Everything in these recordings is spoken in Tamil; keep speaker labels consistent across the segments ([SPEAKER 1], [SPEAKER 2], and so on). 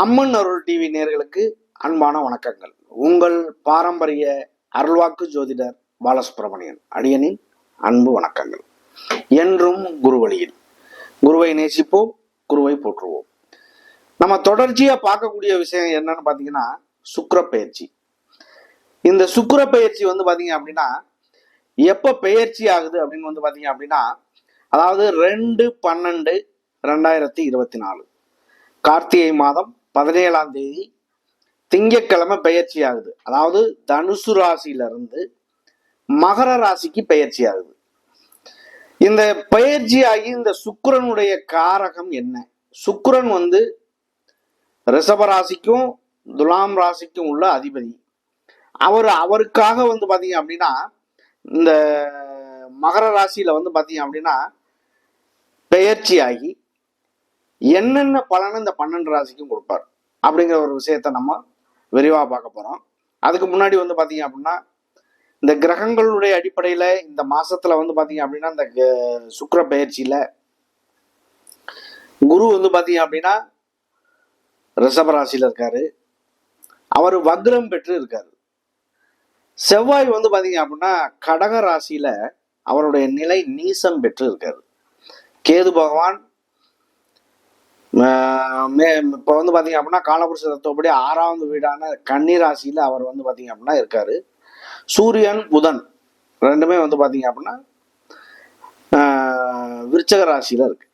[SPEAKER 1] அம்மன் அருள் டிவி நேர்களுக்கு அன்பான வணக்கங்கள். உங்கள் பாரம்பரிய அருள்வாக்கு ஜோதிடர் பாலசுப்ரமணியன் அடியனின் அன்பு வணக்கங்கள். என்றும் குருவழியில். குருவை நேசிப்போம் குருவை போற்றுவோம். நம்ம தொடர்ச்சியா பார்க்கக்கூடிய விஷயம் என்னன்னு பாத்தீங்கன்னா சுக்கர பெயர்ச்சி. இந்த சுக்கர பெயர்ச்சி வந்து பாத்தீங்க அப்படின்னா எப்ப பெயர்ச்சி ஆகுது அப்படின்னு வந்து பாத்தீங்க அப்படின்னா அதாவது ரெண்டு பன்னெண்டு ரெண்டாயிரத்தி இருபத்தி நாலு. கார்த்திகை மாதம் பதினேழாம் தேதி திங்கட்கிழமை பெயர்ச்சி ஆகுது அதாவது தனுசு ராசியிலிருந்து மகர ராசிக்கு பெயர்ச்சி ஆகுது இந்த பயிற்சி ஆகி இந்த சுக்கரனுடைய காரகம் என்ன? சுக்கரன் வந்து ரிஷப ராசிக்கும் துலாம் ராசிக்கும் உள்ள அதிபதி. அவர் அவருக்காக வந்து பார்த்தீங்க அப்படின்னா இந்த மகர ராசியில் வந்து பார்த்தீங்க அப்படின்னா பெயர்ச்சி ஆகி என்னென்ன பலனை இந்த பன்னெண்டு ராசிக்கும் கொடுப்பார் அப்படிங்கிற ஒரு விஷயத்த நம்ம விரிவாக பார்க்க போகிறோம் அதுக்கு முன்னாடி வந்து பார்த்தீங்க அப்படின்னா இந்த கிரகங்களுடைய அடிப்படையில் இந்த மாசத்துல வந்து பார்த்தீங்க அப்படின்னா இந்த க- சுக்கிர குரு வந்து பார்த்தீங்க அப்படின்னா ரிஷப ராசியில் இருக்காரு. அவர் வக்ரம் பெற்று இருக்காரு. செவ்வாய் வந்து பார்த்தீங்க அப்படின்னா கடக ராசியில் அவருடைய நிலை நீசம் பெற்று இருக்காரு. கேது பகவான் மே இப்போ வந்து பார்த்தீங்க அப்படின்னா காலபுருஷ தத்துவப்படி ஆறாவது வீடான கன்னி ராசியில் அவர் வந்து பார்த்தீங்க அப்படின்னா இருக்காரு. சூரியன் புதன் ரெண்டுமே வந்து பார்த்தீங்க அப்படின்னா விருச்சக ராசியில் இருக்கு.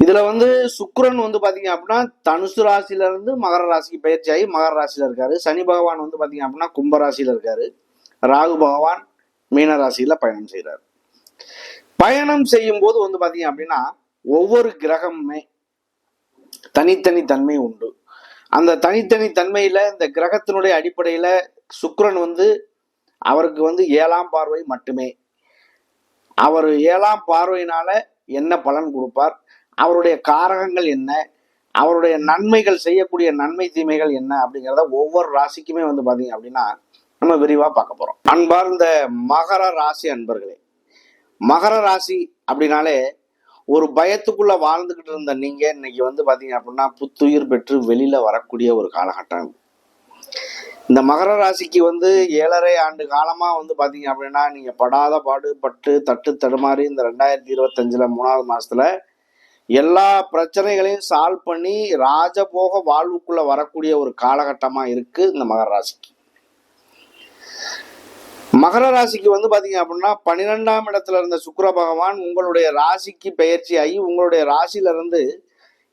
[SPEAKER 1] இதுல வந்து சுக்கரன் வந்து பாத்தீங்க அப்படின்னா தனுசு ராசியில இருந்து மகர ராசிக்கு பயிற்சி ஆகி மகர ராசியில இருக்காரு. சனி பகவான் வந்து பாத்தீங்க அப்படின்னா கும்ப ராசியில இருக்காரு. ராகு பகவான் மீன ராசியில பயணம் செய்றாரு. பயணம் செய்யும் போது வந்து பாத்தீங்க அப்படின்னா ஒவ்வொரு கிரகமுமே தனித்தனி தன்மை உண்டு. அந்த தனித்தனி தன்மையில இந்த கிரகத்தினுடைய அடிப்படையில சுக்கரன் வந்து அவருக்கு வந்து ஏழாம் பார்வை மட்டுமே. அவர் ஏழாம் பார்வையினால என்ன பலன் கொடுப்பார்? அவருடைய காரகங்கள் என்ன? அவருடைய நன்மைகள் செய்யக்கூடிய நன்மை தீமைகள் என்ன? அப்படிங்கிறத ஒவ்வொரு ராசிக்குமே வந்து பாத்தீங்க அப்படின்னா நம்ம விரிவா பார்க்க போறோம். அன்பார்ந்த மகர ராசி அன்பர்களே மகர ராசி அப்படின்னாலே ஒரு பயத்துக்குள்ள வாழ்ந்துகிட்டு இருந்த நீங்க இன்னைக்கு வந்து பாத்தீங்க அப்படின்னா புத்துயிர் பெற்று வெளியில வரக்கூடிய ஒரு காலகட்டம் இந்த மகர ராசிக்கு வந்து ஏழரை ஆண்டு காலமா வந்து பாத்தீங்க அப்படின்னா நீங்க படாத பாடு பட்டு தட்டு தடுமாறி இந்த ரெண்டாயிரத்தி இருபத்தஞ்சுல மூணாவது மாசத்துல எல்லா பிரச்சனைகளையும் சால்வ் பண்ணி ராஜபோக வாழ்வுக்குள்ள வரக்கூடிய ஒரு காலகட்டமா இருக்கு இந்த மகர ராசிக்கு. மகர ராசிக்கு வந்து பாத்தீங்க அப்படின்னா பன்னிரெண்டாம் இடத்துல இருந்த சுக்கர பகவான் உங்களுடைய ராசிக்கு பெயர்ச்சி ஆகி உங்களுடைய ராசியில இருந்து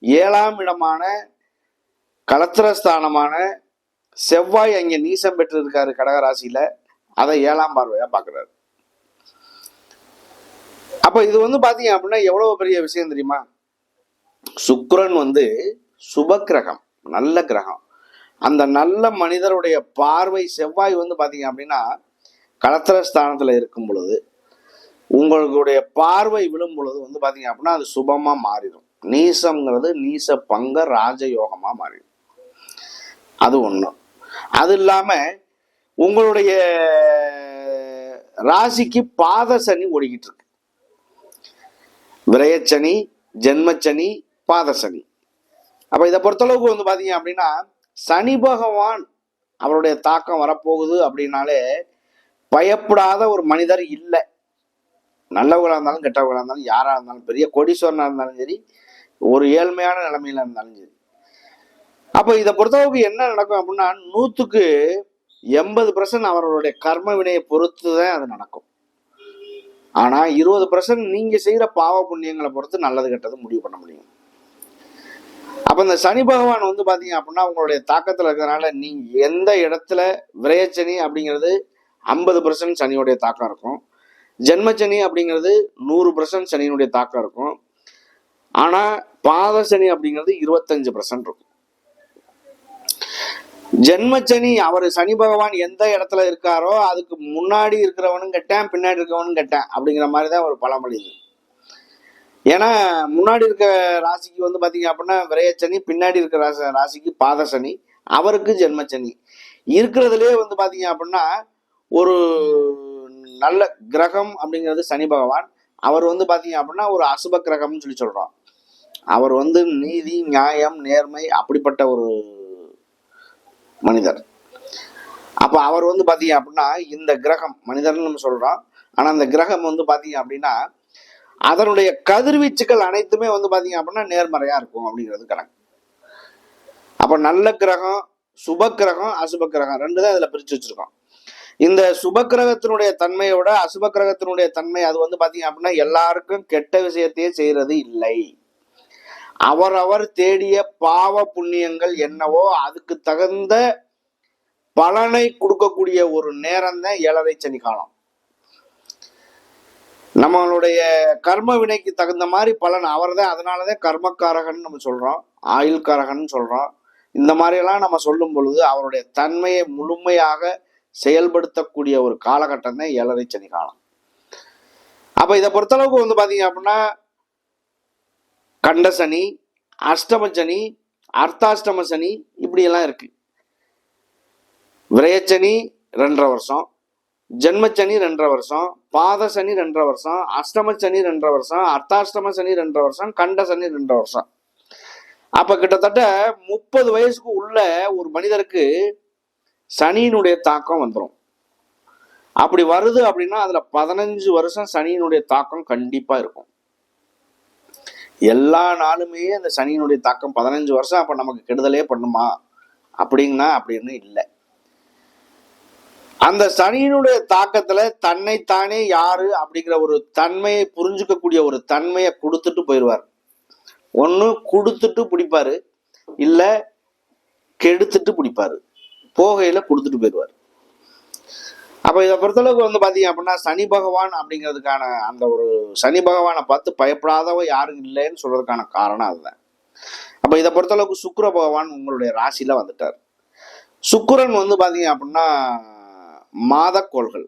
[SPEAKER 1] ஏழாம் இடமான களத்திரஸ்தானமான செவ்வாய் அங்கே நீசம் பெற்று இருக்காரு கடகராசியில அதை ஏழாம் பார்வையா பாக்குறாரு அப்ப இது வந்து பாத்தீங்க அப்படின்னா எவ்வளவு பெரிய விஷயம் தெரியுமா? சுக்ரன் வந்து சுப கிரகம் நல்ல கிரகம். அந்த நல்ல மனிதருடைய பார்வை செவ்வாய் வந்து பாத்தீங்க அப்படின்னா களத்திர ஸ்தானத்தில் இருக்கும் பொழுது உங்களுடைய பார்வை விழும் பொழுது வந்து பார்த்தீங்க அப்படின்னா அது சுபமாக மாறிடும். நீசம்ங்கிறது நீச பங்க ராஜயோகமாக மாறிடும். அது ஒன்றும் அது இல்லாமல் உங்களுடைய ராசிக்கு பாத சனி ஓடிக்கிட்டு இருக்கு. விரயச்சனி ஜென்மச்சனி பாதசனி அப்போ இதை பொறுத்தளவுக்கு வந்து பார்த்தீங்க அப்படின்னா சனி பகவான் அவருடைய தாக்கம் வரப்போகுது அப்படின்னாலே பயப்படாத ஒரு மனிதர் இல்லை. நல்லவங்களா இருந்தாலும் கெட்டவங்களா இருந்தாலும் யாரா இருந்தாலும் பெரிய கோடீஸ்வரனா இருந்தாலும் சரி ஒரு ஏழ்மையான நிலைமையில இருந்தாலும் சரி. அப்ப இதை பொறுத்தளவுக்கு என்ன நடக்கும் அப்படின்னா நூத்துக்கு எண்பது பர்சன்ட் அவர்களுடைய கர்ம வினையை பொறுத்து தான் அது நடக்கும். ஆனா இருபது பர்சன்ட் நீங்க செய்யற பாவ புண்ணியங்களை பொறுத்து நல்லது கெட்டது முடிவு பண்ண முடியும். அப்ப இந்த சனி பகவான் வந்து பாத்தீங்க அப்படின்னா உங்களுடைய தாக்கத்துல இருக்கிறதுனால நீங்கள் எந்த இடத்துல விரையச்சனி அப்படிங்கிறது ஐம்பது பர்சன்ட் சனியுடைய தாக்கம் இருக்கும். ஜென்மச்சனி அப்படிங்கிறது நூறு பர்சன்ட் சனியினுடைய தாக்கம் இருக்கும். ஆனால் பாத சனி அப்படிங்கிறது இருபத்தஞ்சு பர்சன்ட் இருக்கும். ஜென்மச்சனி அவர் சனி பகவான் எந்த இடத்துல இருக்காரோ அதுக்கு முன்னாடி இருக்கிறவனும் கெட்டேன் பின்னாடி இருக்கவனும் கெட்டேன் அப்படிங்கிற மாதிரி தான் ஒரு பழமொழி இது. ஏன்னா முன்னாடி இருக்க ராசிக்கு வந்து பார்த்தீங்க அப்படின்னா விரையச்சனி பின்னாடி இருக்க ராசி ராசிக்கு பாத சனி அவருக்கு ஜென்மச்சனி. இருக்கிறதுலே வந்து பார்த்தீங்க அப்படின்னா ஒரு நல்ல கிரகம் அப்படிங்கிறது சனி பகவான். அவர் வந்து பார்த்தீங்க அப்படின்னா ஒரு அசுப கிரகம்னு சொல்லி சொல்கிறோம் அவர் வந்து நீதி நியாயம் நேர்மை அப்படிப்பட்ட ஒரு மனிதர். அப்போ அவர் வந்து பார்த்தீங்க அப்படின்னா இந்த கிரகம் மனிதர்னு நம்ம சொல்கிறோம் ஆனால் அந்த கிரகம் வந்து பார்த்தீங்க அப்படின்னா அதனுடைய கதிர்வீச்சுக்கள் அனைத்துமே வந்து பார்த்தீங்க அப்படின்னா நேர்மறையாக இருக்கும் அப்படிங்கிறது கணக்கு. அப்போ நல்ல கிரகம் சுப கிரகம் அசுப கிரகம் ரெண்டு தான் இதில் பிரித்து வச்சுருக்கோம். இந்த சுப கிரகத்தினுடைய அசுபக்கிரகத்தினுடைய அசுப கிரகத்தினுடைய தன்மை அது வந்து பாத்தீங்க அப்படின்னா எல்லாருக்கும் கெட்ட விஷயத்தையே செய்யறது இல்லை. அவரவர் தேடிய பாவ புண்ணியங்கள் என்னவோ அதுக்கு தகுந்த பலனை கொடுக்கக்கூடிய ஒரு நேரம் தான் ஏழரை சனி காலம். நம்மளுடைய கர்ம வினைக்கு தகுந்த மாதிரி பலன் அவர் தான் அதனாலதான் கர்மக்காரகன் நம்ம சொல்றோம். ஆயுள்காரகன் சொல்றோம். இந்த மாதிரியெல்லாம் நம்ம சொல்லும் பொழுது அவருடைய தன்மையை முழுமையாக செயல்படுத்தக்கூடிய ஒரு காலகட்டம் தான் ஏழரை சனி காலம். அப்ப இதை பொறுத்தளவுக்கு வந்து பாத்தீங்க அப்படின்னா கண்ட சனி அஷ்டம சனி அர்த்தாஷ்டம சனி இப்படி எல்லாம் இருக்கு விரயச்சனி ரெண்டரை வருஷம் ஜென்மச்சனி ரெண்டரை வருஷம் பாத சனி ரெண்டரை வருஷம் அஷ்டம சனி ரெண்டரை வருஷம் அர்த்தாஷ்டம சனி ரெண்டரை வருஷம் கண்ட சனி ரெண்டரை வருஷம். அப்ப கிட்டத்தட்ட முப்பது வயசுக்கு உள்ள ஒரு மனிதருக்கு சனியினுடைய தாக்கம் வந்துடும் அப்படி வருது அப்படின்னா அதுல பதினஞ்சு வருஷம் சனியினுடைய தாக்கம் கண்டிப்பா இருக்கும். எல்லா நாளுமே அந்த சனியினுடைய தாக்கம் பதினஞ்சு வருஷம் அப்ப நமக்கு கெடுதலே பண்ணுமா? அப்படின்னா அப்படின்னு இல்லை. அந்த சனியினுடைய தாக்கத்துல தன்னைத்தானே யாரு அப்படிங்கிற ஒரு தன்மையை புரிஞ்சுக்கக்கூடிய ஒரு தன்மையை கொடுத்துட்டு போயிடுவார் ஒண்ணு கொடுத்துட்டு பிடிப்பாரு. இல்ல கெடுத்துட்டு பிடிப்பாரு. போகையில கொடுத்துட்டு போயிடுவார். அப்ப இதை பொறுத்தளவுக்கு வந்து பாத்தீங்க அப்படின்னா சனி பகவான் அப்படிங்கிறதுக்கான அந்த ஒரு சனி பகவானை பார்த்து பயப்படாதவ யாரும் இல்லைன்னு சொல்றதுக்கான காரணம் அதுதான். அப்ப இதை பொறுத்தளவுக்கு சுக்கர பகவான் உங்களுடைய ராசியில வந்துட்டார். சுக்கரன் வந்து பாத்தீங்க அப்படின்னா மாதக்கோள்கள்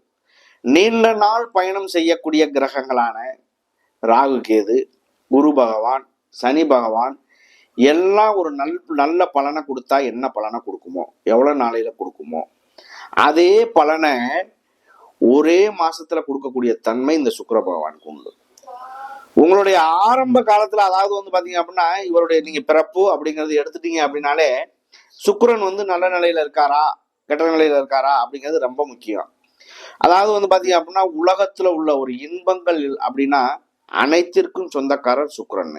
[SPEAKER 1] நீண்ட நாள் பயணம் செய்யக்கூடிய கிரகங்களான ராகு கேது குரு பகவான் சனி பகவான் எல்லாம் ஒரு நல் நல்ல பலனை கொடுத்தா என்ன பலனை கொடுக்குமோ? எவ்வளோ நாளையில் கொடுக்குமோ? அதே பலனை ஒரே மாசத்துல கொடுக்கக்கூடிய தன்மை இந்த சுக்கர பகவானுக்கு உண்டு. உங்களுடைய ஆரம்ப காலத்துல அதாவது வந்து பாத்தீங்க அப்படின்னா இவருடைய நீங்க பிறப்பு அப்படிங்கறது எடுத்துட்டீங்க அப்படின்னாலே சுக்கரன் வந்து நல்ல நிலையில இருக்காரா? கெட்ட நிலையில இருக்காரா? அப்படிங்கிறது ரொம்ப முக்கியம். அதாவது வந்து பாத்தீங்க அப்படின்னா உலகத்துல உள்ள ஒரு இன்பங்கள் அப்படின்னா அனைத்திற்கும் சொந்தக்காரர் சுக்கிரன்.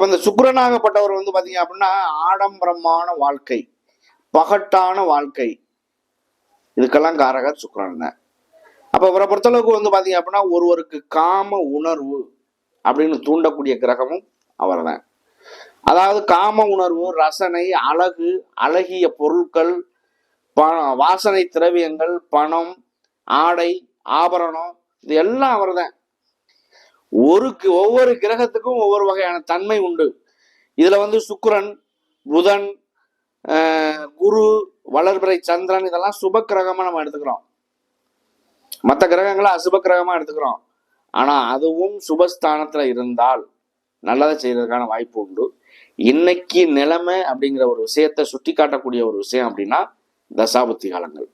[SPEAKER 1] அப்ப இந்த சுக்கரனாகப்பட்டவர் வந்து பாத்தீங்க அப்படின்னா ஆடம்பரமான வாழ்க்கை பகட்டான வாழ்க்கை. இதுக்கெல்லாம் காரகர் சுக்கரன் தான். அப்ப இவரை பொறுத்தளவுக்கு வந்து பாத்தீங்க அப்படின்னா ஒருவருக்கு காம உணர்வு அப்படின்னு தூண்டக்கூடிய கிரகமும் அவர்தான் அதாவது காம உணர்வு ரசனை அழகு அழகிய பொருட்கள் ப வாசனை திரவியங்கள் பணம் ஆடை ஆபரணம் இது எல்லாம் அவர்தான் ஒரு ஒவ்வொரு கிரகத்துக்கும் ஒவ்வொரு வகையான தன்மை உண்டு. இதுல வந்து சுக்கரன் புதன் குரு வளர்பிறை சந்திரன் இதெல்லாம் சுப கிரகமா நம்ம எடுத்துக்கிறோம். மற்ற கிரகங்களை அசுப கிரகமா எடுத்துக்கிறோம். ஆனா அதுவும் சுபஸ்தானத்துல இருந்தால் நல்லதை செய்யறதுக்கான வாய்ப்பு உண்டு. இன்னைக்கு நிலைமை அப்படிங்கிற ஒரு விஷயத்தை சுட்டி காட்டக்கூடிய ஒரு விஷயம் அப்படின்னா தசாபுத்தி காலங்கள்.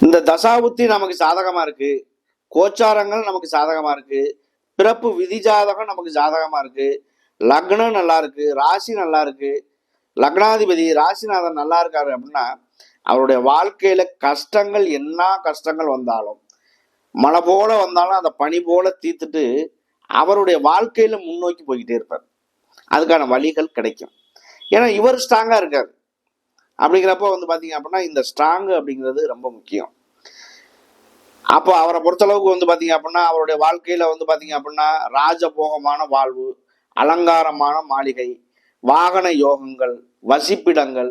[SPEAKER 1] இந்த தசாபுத்தி நமக்கு சாதகமா இருக்கு. கோச்சாரங்கள் நமக்கு சாதகமா இருக்கு. பிறப்பு விதி ஜாதகம் நமக்கு சாதகமா இருக்கு. லக்னம் நல்லா இருக்கு. ராசி நல்லா இருக்கு. லக்னாதிபதி ராசிநாதன் நல்லா இருக்காரு அப்படின்னா அவருடைய வாழ்க்கையில கஷ்டங்கள் என்ன கஷ்டங்கள் வந்தாலும் மழை போல வந்தாலும் அந்த பனி போல தீர்த்துட்டு அவருடைய வாழ்க்கையில முன்னோக்கி போய்கிட்டே இருப்பார். அதுக்கான வழிகள் கிடைக்கும். ஏன்னா இவர் ஸ்ட்ராங்கா இருக்காரு. அப்படிங்கிறப்ப வந்து பாத்தீங்க அப்படின்னா இந்த ஸ்ட்ராங் அப்படிங்கிறது ரொம்ப முக்கியம். அப்போ அவரை பொறுத்தளவுக்கு வந்து பார்த்தீங்க அப்படின்னா அவருடைய வாழ்க்கையில வந்து பார்த்தீங்க அப்படின்னா ராஜபோகமான வாழ்வு அலங்காரமான மாளிகை வாகன யோகங்கள் வசிப்பிடங்கள்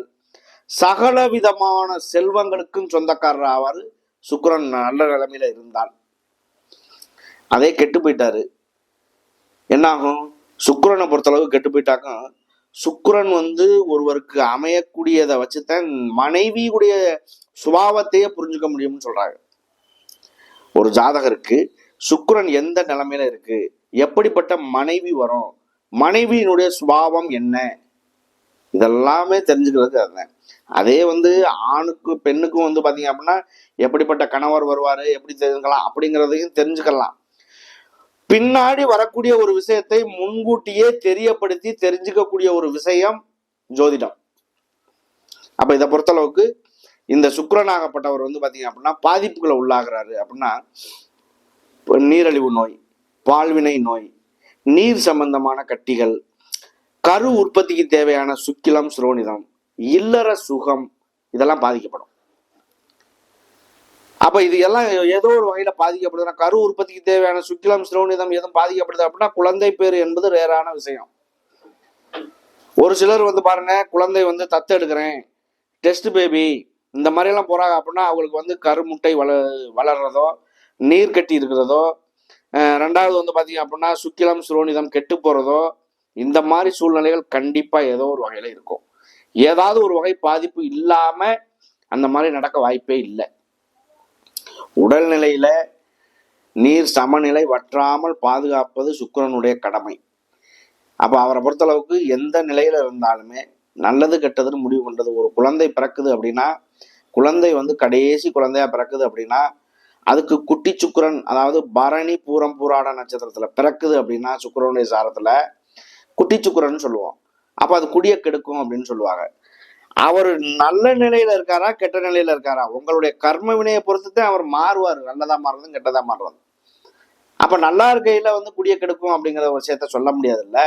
[SPEAKER 1] சகல விதமான செல்வங்களுக்கும் சொந்தக்காரர் ஆவார் சுக்கரன் நல்ல நிலைமையில இருந்தால் அதே கெட்டு போயிட்டாரு. என்னாகும்? சுக்கரனை பொறுத்தளவு கெட்டு போயிட்டாக்கும் சுக்கரன் வந்து ஒருவருக்கு அமையக்கூடியதை வச்சுதான் மனைவியுடைய சுபாவத்தையே புரிஞ்சுக்க முடியும்னு சொல்றாங்க. ஒரு ஜாதகருக்கு சுக்கரன் எந்த நிலைமையில இருக்கு? எப்படிப்பட்ட மனைவி வரும்? மனைவியினுடைய சுபாவம் என்ன? இதெல்லாமே தெரிஞ்சுக்கிறதுக்கு அதுதான் அதே வந்து ஆணுக்கு பெண்ணுக்கும் வந்து பார்த்தீங்க அப்படின்னா எப்படிப்பட்ட கணவர் வருவார் எப்படி தெரிஞ்சுக்கலாம் அப்படிங்கிறதையும் தெரிஞ்சுக்கலாம். பின்னாடி வரக்கூடிய ஒரு விஷயத்தை முன்கூட்டியே தெரியப்படுத்தி தெரிஞ்சுக்கக்கூடிய ஒரு விஷயம் ஜோதிடம். அப்போ இதை பொறுத்தளவுக்கு இந்த சுக்கரனாகப்பட்டவர் வந்து பார்த்தீங்க அப்படின்னா பாதிப்புகளை உள்ளாகிறாரு அப்படின்னா நீரழிவு நோய் பால்வினை நோய் நீர் சம்பந்தமான கட்டிகள் கரு உற்பத்திக்கு தேவையான சுக்கிலம் சுரோனிதம் இல்லற சுகம் இதெல்லாம் பாதிக்கப்படும். அப்ப இது எல்லாம் ஏதோ ஒரு வகையில பாதிக்கப்படுதுன்னா கரு உற்பத்திக்கு தேவையான சுக்கிலம் சிரோனிதம் எதுவும் பாதிக்கப்படுது அப்படின்னா குழந்தை பேர் என்பது ரேரான விஷயம். ஒரு சிலர் வந்து பாருங்க குழந்தை வந்து தத்து எடுக்கிறேன் டெஸ்ட் பேபி இந்த மாதிரிலாம் போகிறாங்க அப்படின்னா அவங்களுக்கு வந்து கருமுட்டை வள வளர்றதோ நீர் கட்டி இருக்கிறதோ ரெண்டாவது வந்து பார்த்தீங்க அப்படின்னா சுக்கிலம் சுரோனிதம் கெட்டு போகிறதோ இந்த மாதிரி சூழ்நிலைகள் கண்டிப்பாக ஏதோ ஒரு வகையில் இருக்கும். ஏதாவது ஒரு வகை பாதிப்பு இல்லாமல் அந்த மாதிரி நடக்க வாய்ப்பே இல்லை. உடல்நிலையில் நீர் சமநிலை வற்றாமல் பாதுகாப்பது சுக்கரனுடைய கடமை. அப்போ அவரை பொறுத்தளவுக்கு எந்த நிலையில் இருந்தாலுமே நல்லது கெட்டதுன்னு முடிவு பண்ணுறது ஒரு குழந்தை பிறக்குது அப்படின்னா குழந்தை வந்து கடைசி குழந்தையா பிறக்குது அப்படின்னா அதுக்கு குட்டி சுக்கிரன் அதாவது பரணி பூரம் பூராட நட்சத்திரத்தில் பிறக்குது அப்படின்னா சுக்கரனுடைய சாரத்தில் குட்டி சுக்கிரன் சொல்லுவோம். அப்போ அது குடிய கெடுக்கும் அப்படின்னு சொல்லுவாங்க. அவர் நல்ல நிலையில இருக்காரா கெட்ட நிலையில இருக்காரா? உங்களுடைய கர்ம வினையை பொறுத்து தான் அவர் மாறுவார். நல்லதா மாறுறதும் கெட்டதா மாறுறது அப்ப நல்லா இருக்கையில வந்து குடிய கெடுக்கும் அப்படிங்கிற ஒரு விஷயத்த சொல்ல முடியாதுல்ல?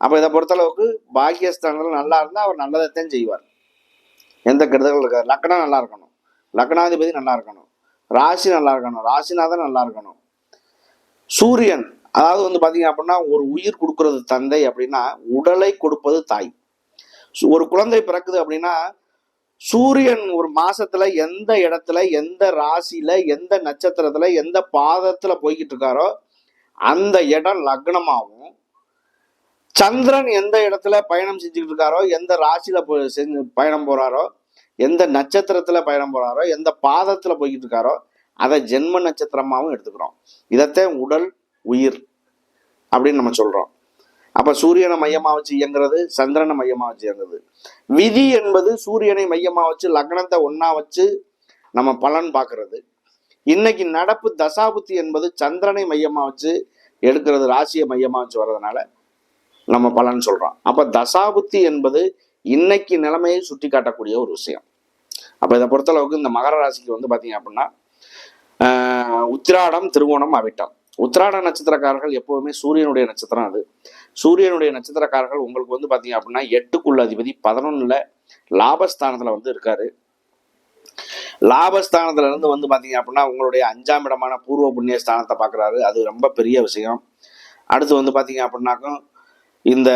[SPEAKER 1] அப்போ இதை பொறுத்தளவுக்கு பாக்கியஸ்தானத்துல நல்லா இருந்தால் அவர் நல்லதைத்தான் செய்வார். எந்த கெடுதல் இருக்காது. லக்னம் நல்லா இருக்கணும். லக்னாதிபதி நல்லா இருக்கணும். ராசி நல்லா இருக்கணும். ராசிநாதன் நல்லா இருக்கணும். சூரியன் அதாவது வந்து பார்த்தீங்க அப்படின்னா ஒரு உயிர் கொடுக்கறது தந்தை அப்படின்னா உடலை கொடுப்பது தாய். சு- ஒரு குழந்தை பிறக்குது அப்படின்னா சூரியன் ஒரு மாசத்துல எந்த இடத்துல எந்த ராசியில எந்த நட்சத்திரத்துல எந்த பாதத்துல போய்கிட்டு இருக்காரோ அந்த இடம் லக்னமாகவும் சந்திரன் எந்த இடத்துல பயணம் செஞ்சுக்கிட்டு இருக்காரோ எந்த ராசியில போய் செஞ்சு பயணம் போறாரோ எந்த நட்சத்திரத்துல பயணம் போறாரோ எந்த பாதத்துல போய்கிட்டு இருக்காரோ அதை ஜென்ம நட்சத்திரமாகவும் எடுத்துக்கிறோம். இதத்தே உடல் உயிர் அப்படின்னு நம்ம சொல்றோம். அப்ப சூரியனை மையமா வச்சு இயங்குறது சந்திரனை மையமா வச்சு இயங்குறது. விதி என்பது சூரியனை மையமா வச்சு லக்னத்தை ஒன்னா வச்சு நம்ம பலன் பார்க்கறது. இன்னைக்கு நடப்பு தசாபுத்தி என்பது சந்திரனை மையமா வச்சு எடுக்கிறது ராசியை மையமா வச்சு வர்றதுனால நம்ம பலன் சொல்கிறோம் அப்போ தசாபுத்தி என்பது இன்னைக்கு நிலைமையை சுட்டி காட்டக்கூடிய ஒரு விஷயம். அப்போ இதை பொறுத்தளவுக்கு இந்த மகர ராசிக்கு வந்து பார்த்தீங்க அப்படின்னா உத்திராடம் திருவோணம் அவிட்டம். உத்திராட நட்சத்திரக்காரர்கள் எப்போவுமே சூரியனுடைய நட்சத்திரம் அது. சூரியனுடைய நட்சத்திரக்காரர்கள் உங்களுக்கு வந்து பார்த்தீங்க அப்படின்னா எட்டுக்குள்ள அதிபதி பதினொன்னுல லாபஸ்தானத்தில் வந்து இருக்காரு. லாபஸ்தானத்துல இருந்து வந்து பாத்தீங்க அப்படின்னா உங்களுடைய அஞ்சாம் இடமான பூர்வ புண்ணிய ஸ்தானத்தை பாக்குறாரு. அது ரொம்ப பெரிய விஷயம். அடுத்து வந்து பாத்தீங்க அப்படின்னாக்கும் இந்த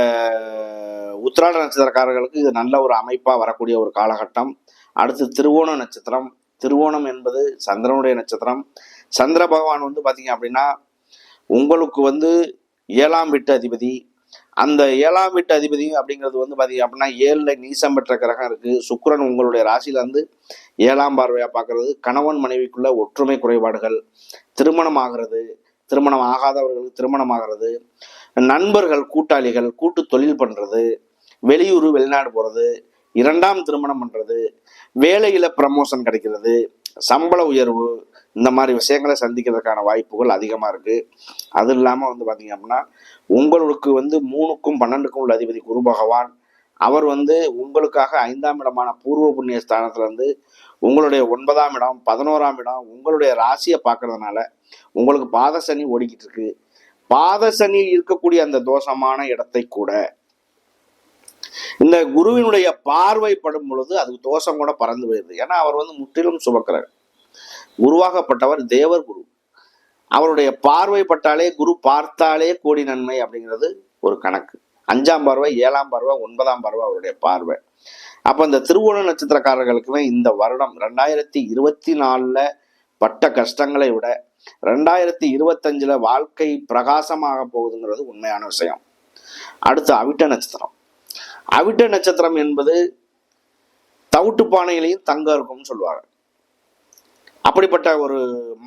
[SPEAKER 1] உத்திராட நட்சத்திரக்காரர்களுக்கு இது நல்ல ஒரு அமைப்பாக வரக்கூடிய ஒரு காலகட்டம். அடுத்து திருவோண நட்சத்திரம். திருவோணம் என்பது சந்திரனுடைய நட்சத்திரம். சந்திர பகவான் வந்து பார்த்தீங்க அப்படின்னா உங்களுக்கு வந்து ஏழாம் வீட்டு அதிபதி. அந்த ஏழாம் வீட்டு அதிபதி அப்படிங்கிறது வந்து பார்த்தீங்க அப்படின்னா ஏழில் நீசம் பெற்ற கிரகம் இருக்குது சுக்கரன் உங்களுடைய ராசியிலேருந்து ஏழாம் பார்வையாக பார்க்கறது கணவன் மனைவிக்குள்ள ஒற்றுமை குறைபாடுகள். திருமணம் ஆகிறது. திருமணம் ஆகாதவர்களுக்கு திருமணம் ஆகிறது. நண்பர்கள் கூட்டாளிகள் கூட்டு தொழில் பண்ணுறது வெளியூர் வெளிநாடு போகிறது இரண்டாம் திருமணம் பண்ணுறது வேலையில் ப்ரமோஷன் கிடைக்கிறது சம்பள உயர்வு இந்த மாதிரி விஷயங்களை சந்திக்கிறதுக்கான வாய்ப்புகள் அதிகமாக இருக்குது அது இல்லாமல் வந்து பார்த்திங்க அப்படின்னா உங்களுக்கு வந்து மூணுக்கும் பன்னெண்டுக்கும் உள்ள அதிபதி குரு பகவான் அவர் வந்து உங்களுக்காக ஐந்தாம் இடமான பூர்வ புண்ணிய ஸ்தானத்துலேருந்து உங்களுடைய ஒன்பதாம் இடம் பதினோராம் இடம் உங்களுடைய ராசியை பார்க்கறதுனால உங்களுக்கு பாதசனி ஓடிக்கிட்டு இருக்கு. பாதசனியில் இருக்கக்கூடிய அந்த தோஷமான இடத்தை கூட இந்த குருவினுடைய பார்வைப்படும் பொழுது அது தோஷம் கூட பறந்து போயிருது. ஏன்னா அவர் வந்து முற்றிலும் சுமக்கிறார் குருவாகப்பட்டவர் தேவர் குரு. அவருடைய பார்வைப்பட்டாலே குரு பார்த்தாலே கோடி நன்மை அப்படிங்கிறது ஒரு கணக்கு. அஞ்சாம் பார்வை ஏழாம் பார்வை ஒன்பதாம் பார்வை அவருடைய பார்வை. அப்போ இந்த திருவோண நட்சத்திரக்காரர்களுக்குமே இந்த வருடம் ரெண்டாயிரத்தி இருபத்தி நாலில் பட்ட கஷ்டங்களை விட ரெண்டாயிரத்தி இருபத்தஞ்சுல வாழ்க்கை பிரகாசமாக போகுதுங்கிறது உண்மையான விஷயம். அடுத்து அவிட்ட நட்சத்திரம். அவிட்ட நட்சத்திரம் என்பது தவிட்டு பானையிலையும் தங்கம் இருக்கும்னு சொல்லுவாங்க. அப்படிப்பட்ட ஒரு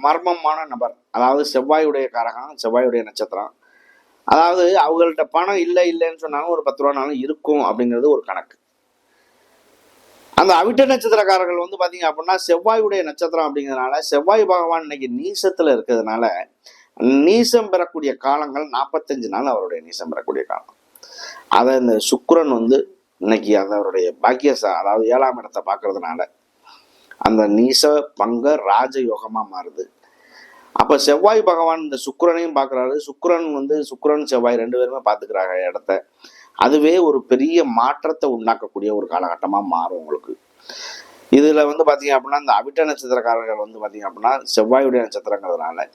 [SPEAKER 1] மர்மமான நபர் அதாவது செவ்வாயுடைய காரகம் செவ்வாயுடைய நட்சத்திரம். அதாவது அவங்கள்ட்ட பணம் இல்லை இல்லைன்னு சொன்னாலும் ஒரு பத்து ரூபானாலும் இருக்கும் அப்படிங்கிறது ஒரு கணக்கு. அந்த அவிட்ட நட்சத்திரக்காரர்கள் வந்து பார்த்தீங்க அப்படின்னா செவ்வாயுடைய நட்சத்திரம் அப்படிங்கிறதுனால செவ்வாய் பகவான் இன்னைக்கு நீசத்தில் இருக்கிறதுனால நீசம் பெறக்கூடிய காலங்கள் நாற்பத்தஞ்சு நாள் அவருடைய நீசம் பெறக்கூடிய காலம். அதை இந்த சுக்கரன் வந்து இன்னைக்கு அது அவருடைய பாக்கியசா அதாவது ஏழாம் இடத்தை பார்க்கறதுனால அந்த நீச பங்க ராஜயோகமாக மாறுது. அப்போ செவ்வாய் பகவான் இந்த சுக்கிரனையும் பார்க்குறாரு. சுக்கரன் வந்து சுக்கரன் செவ்வாய் ரெண்டு பேருமே பார்த்துக்கிறாங்க இடத்த. அதுவே ஒரு பெரிய மாற்றத்தை உண்டாக்கக்கூடிய ஒரு காலகட்டமாக மாறும் உங்களுக்கு. இதில் வந்து பார்த்தீங்க அப்படின்னா இந்த அவிட்ட நட்சத்திரக்காரர்கள் வந்து பார்த்தீங்க அப்படின்னா செவ்வாயுடைய நட்சத்திரங்கிறதுனால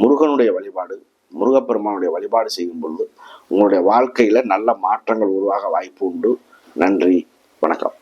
[SPEAKER 1] முருகனுடைய வழிபாடு முருகப்பெருமானுடைய வழிபாடு செய்யும் பொழுது உங்களுடைய வாழ்க்கையில் நல்ல மாற்றங்கள் உருவாக வாய்ப்பு உண்டு. நன்றி வணக்கம்.